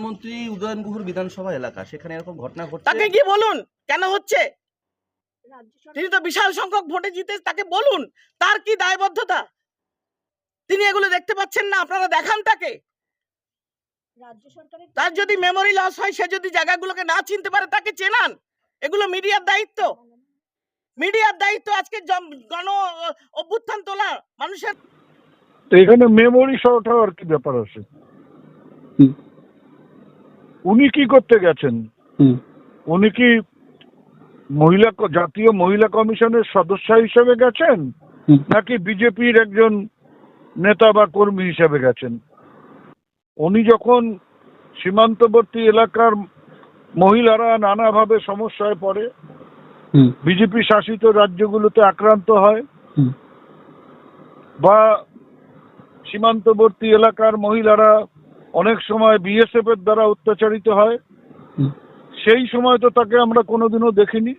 প্রধানমন্ত্রী উদয়ন গুহর বিধানসভা এলাকা সেখানে এরকম ঘটনা ঘটছে? তাকে কি বলুন কেন হচ্ছে? তিনি তো বিশাল সংখ্যক ভোটে জিতে তাকে বলুন তার কি দায়বদ্ধতা? তিনি এগুলো দেখতে পাচ্ছেন না আপনারা দেখান তাকে। তার যদি মেমোরি লস হয় সে যদি জায়গাগুলোকে না চিনতে পারে তাকে চেনান। এগুলো মিডিয়ার দায়িত্ব। মিডিয়ার দায়িত্ব আজকে জন- গণ অভ্যুত্থান তোলা মানুষের তো এখানে মেমোরি সহটা আর কি ব্যাপার আছে? হুম। উনি কি করতে গেছেন? উনি কি মহিলা জাতীয় মহিলা কমিশনের সদস্য হিসেবে গেছেন? নাকি বিজেপির একজন নেতা বা কর্মী হিসেবে গেছেন? উনি যখন সীমান্তবর্তী এলাকার মহিলারা নানাভাবে সমস্যায় পড়ে বিজেপি শাসিত রাজ্যগুলোতে আক্রান্ত হয় বা সীমান্তবর্তী এলাকার মহিলারা অনেক সময় বিএসএফ এর দ্বারা অত্যাচারিত হয়। সেই সময় তো তাকে আমরা কোনোদিনও দেখিনি।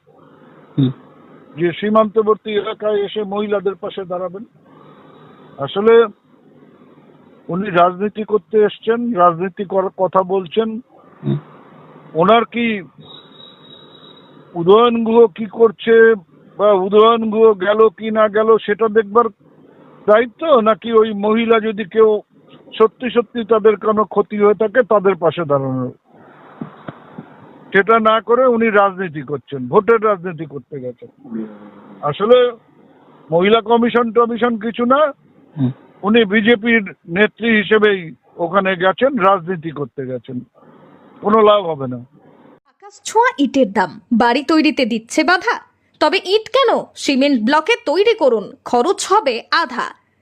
যে সীমান্তবর্তী এলাকায় এসে মহিলাদের পাশে দাঁড়াবেন। আসলে উনি রাজনীতি করতে এসছেন রাজনীতি করার কথা বলছেন। ওনার কি উদয়ন গুহ কি করছে বা উদয়ন গুহ গেল কি না গেল সেটা দেখবার দায়িত্ব? নাকি ওই মহিলা যদি কেউ সত্যি সত্যি তাদের কোনো ক্ষতি হয়ে থাকে তাদের পাশে দাঁড়ানো। সেটা না করে উনি রাজনীতি করছেন ভোটের রাজনীতি করতে গেছেন। আসলে মহিলা কমিশন টমিশন কিছু না উনি বিজেপির নেত্রী হিসেবেই ওখানে গেছেন রাজনীতি করতে গেছেন। কোনো লাভ হবে না। আকাশ ছোঁয়া ইটের দাম বাড়ি তৈরিতে দিচ্ছে বাধা। তবে ইট কেন? সিমেন্ট ব্লকে তৈরি করুন খরচ হবে আধা।